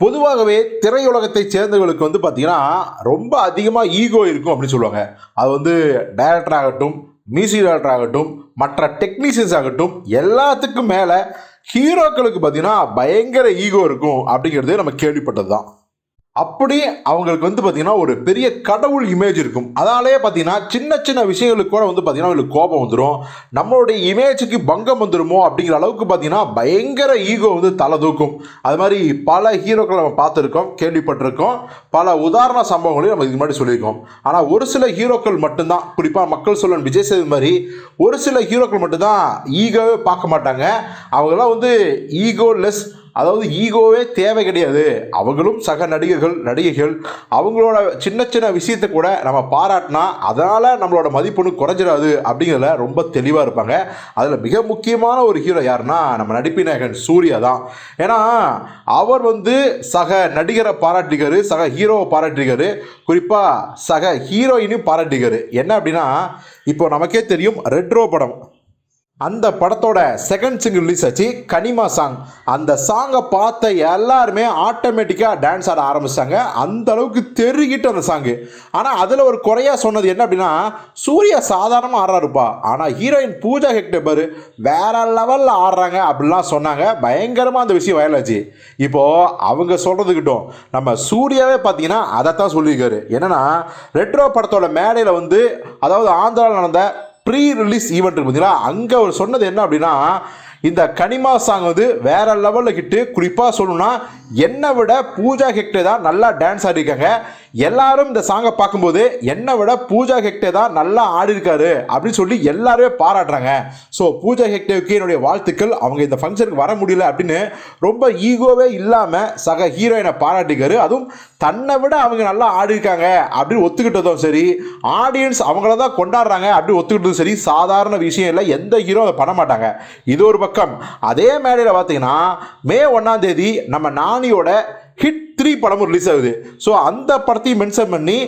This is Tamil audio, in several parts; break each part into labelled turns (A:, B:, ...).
A: பொதுவாகவே திரையுலகத்தை சேர்ந்தவர்களுக்கு வந்து பார்த்தீங்கன்னா ரொம்ப அதிகமாக ஈகோ இருக்கும் அப்படின்னு சொல்லுவாங்க. அது வந்து டைரக்டர் ஆகட்டும் மியூசிக் டைரக்டர் ஆகட்டும் மற்ற டெக்னீஷியன்ஸ் ஆகட்டும் எல்லாத்துக்கும் மேலே ஹீரோக்களுக்கு பார்த்தீங்கன்னா பயங்கர ஈகோ இருக்கும் அப்படிங்கிறது நம்ம கேள்விப்பட்டது தான் அப்படி அவங்களுக்கு வந்து பார்த்தீங்கன்னா ஒரு பெரிய கடவுள் இமேஜ் இருக்கும். அதனாலேயே பார்த்தீங்கன்னா சின்ன சின்ன விஷயங்களுக்கு கூட வந்து பார்த்தீங்கன்னா அவங்களுக்கு கோபம் வந்துடும் நம்மளுடைய இமேஜுக்கு பங்கம் வந்துருமோ அப்படிங்கிற அளவுக்கு பார்த்தீங்கன்னா பயங்கர ஈகோ வந்து தலை தூக்கும். அது மாதிரி பல ஹீரோக்களை நம்ம பார்த்துருக்கோம் கேள்விப்பட்டிருக்கோம். பல உதாரண சம்பவங்களையும் நம்ம இதுக்கு முன்னாடி சொல்லியிருக்கோம். ஆனால் ஒரு சில ஹீரோக்கள் மட்டும்தான் குறிப்பாக மக்கள் சொல்லன் விஜய் சேது மாதிரி ஒரு சில ஹீரோக்கள் மட்டும்தான் ஈகோவே பார்க்க மாட்டாங்க. அவங்களாம் வந்து ஈகோ லெஸ் அதாவது ஈகோவே தேவை கிடையாது. அவங்களும் சக நடிகர்கள் நடிகைகள் அவங்களோட சின்ன சின்ன விஷயத்தை கூட நம்ம பாராட்டினா அதனால் நம்மளோட மதிப்புன்னு குறைஞ்சிடாது அப்படிங்கிறதுல ரொம்ப தெளிவாக இருப்பாங்க. அதில் மிக முக்கியமான ஒரு ஹீரோ யாருன்னா நம்ம நடிப்பு நாயகன் சூர்யா தான். ஏன்னா அவர் வந்து சக நடிகரை பாராட்டிக்காரு சக ஹீரோவை பாராட்டிக்காரு குறிப்பாக சக ஹீரோயினையும் பாராட்டிக்காரு என்ன அப்படின்னா இப்போ நமக்கே தெரியும் ரெட்ரோ படம். அந்த படத்தோட செகண்ட் சிங்கிள் ரிலீஸ் ஆச்சு கனிமா சாங். அந்த சாங்கை பார்த்த எல்லாருமே ஆட்டோமேட்டிக்காக டான்ஸ் ஆட ஆரம்பிச்சாங்க அந்த அளவுக்கு தெருகிட்டு அந்த சாங்கு ஆனால் அதில் ஒரு குறையாக சொன்னது என்ன அப்படின்னா சூர்யா சாதாரணமாக ஆடுறாருப்பா. ஆனால் ஹீரோயின் பூஜா ஹெக்டே பாரு வேற லெவலில் ஆடுறாங்க அப்படிலாம் சொன்னாங்க. பயங்கரமாக அந்த விஷயம் வயலாச்சு இப்போது அவங்க சொல்கிறதுக்கிட்டும் நம்ம சூர்யாவே பார்த்தீங்கன்னா அதைத்தான் சொல்லியிருக்காரு. என்னன்னா ரெட்ரோ படத்தோட மேடையில் வந்து அதாவது ஆந்திராவில் நடந்த ப்ரீ ரிலீஸ் ஈவெண்ட் இருக்கு அங்கே அவர் சொன்னது என்ன அப்படின்னா இந்த கனிமா சாங் வந்து வேற லெவலில் கிட்டு குறிப்பாக சொல்லணும்னா என்னை விட பூஜா ஹெக்டே தான் நல்லா டான்ஸ் ஆடிருக்காங்க. எல்லாரும் இந்த சாங்கை பார்க்கும்போது என்னை விட பூஜா ஹெக்டே தான் நல்லா ஆடிருக்காரு அப்படின்னு சொல்லி எல்லாருமே பாராட்டுறாங்க. ஸோ பூஜா ஹெக்டேவுக்கு என்னுடைய வாழ்த்துக்கள். அவங்க இந்த ஃபங்க்ஷனுக்கு வர முடியல அப்படின்னு ரொம்ப ஈகோவே இல்லாமல் சக ஹீரோயினை பாராட்டிக்காரு அதுவும் தன்னை விட அவங்க நல்லா ஆடிருக்காங்க அப்படின்னு ஒத்துக்கிட்டதும் சரி ஆடியன்ஸ் அவங்கள தான் கொண்டாடுறாங்க அப்படின்னு ஒத்துக்கிட்டதும் சரி சாதாரண விஷயம் இல்லை எந்த ஹீரோ அதை பண்ண மாட்டாங்க. இது ஒரு பக்கம். அதே மேடையில் பார்த்தீங்கன்னா மே ஒன்றாம் தேதி நம்ம நானியோட ஹிட் த்ரீ படமும் ரிலீஸ் ஆகுது. ஸோ அந்த படத்தையும் மென்ஷன் பண்ணி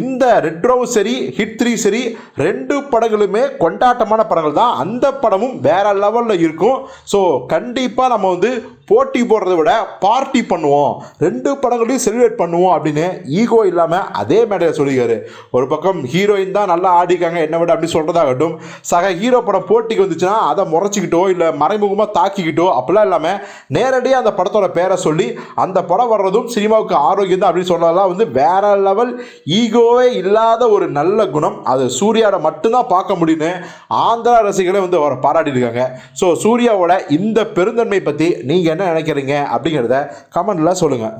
A: இந்த ரெட்ரோவும் சரி ஹிட் த்ரீ சரி ரெண்டு படங்களுமே கொண்டாட்டமான படங்கள் தான். அந்த படமும் வேற லெவலில் இருக்கும். ஸோ கண்டிப்பாக நம்ம வந்து போட்டி போடுறத விட பார்ட்டி பண்ணுவோம். ரெண்டு படங்களையும் செலிப்ரேட் பண்ணுவோம் அப்படின்னு ஈகோ இல்லாமல் அதே மேடையில் சொல்லிக்காரு ஒரு பக்கம் ஹீரோயின் தான் நல்லா ஆடிக்காங்க என்ன விட அப்படின்னு சொல்கிறதாகட்டும் சக ஹீரோ படம் போட்டிக்கு வந்துச்சுன்னா அதை முறைச்சிக்கிட்டோ இல்லை மறைமுகமாக தாக்கிக்கிட்டோ அப்படிலாம் இல்லாமல் நேரடியாக அந்த படத்தோட பேரை சொல்லி அந்த படம் வர்றதும் சரி சினிமாவுக்கு ஆரோக்கியம் தான் அப்படின்னு சொன்னதெல்லாம் வந்து வேற லெவல் ஈகோவே இல்லாத ஒரு நல்ல குணம். அது சூர்யாவோட மட்டும்தான் பார்க்க முடியும்னு ஆந்திரா ரசிகர்களே வந்து அவரை பாராட்டியிருக்காங்க. ஸோ சூர்யாவோட இந்த பெருந்தன்மை பற்றி நீங்கள் என்ன நினைக்கிறீங்க அப்படிங்கிறத கமெண்டில் சொல்லுங்கள்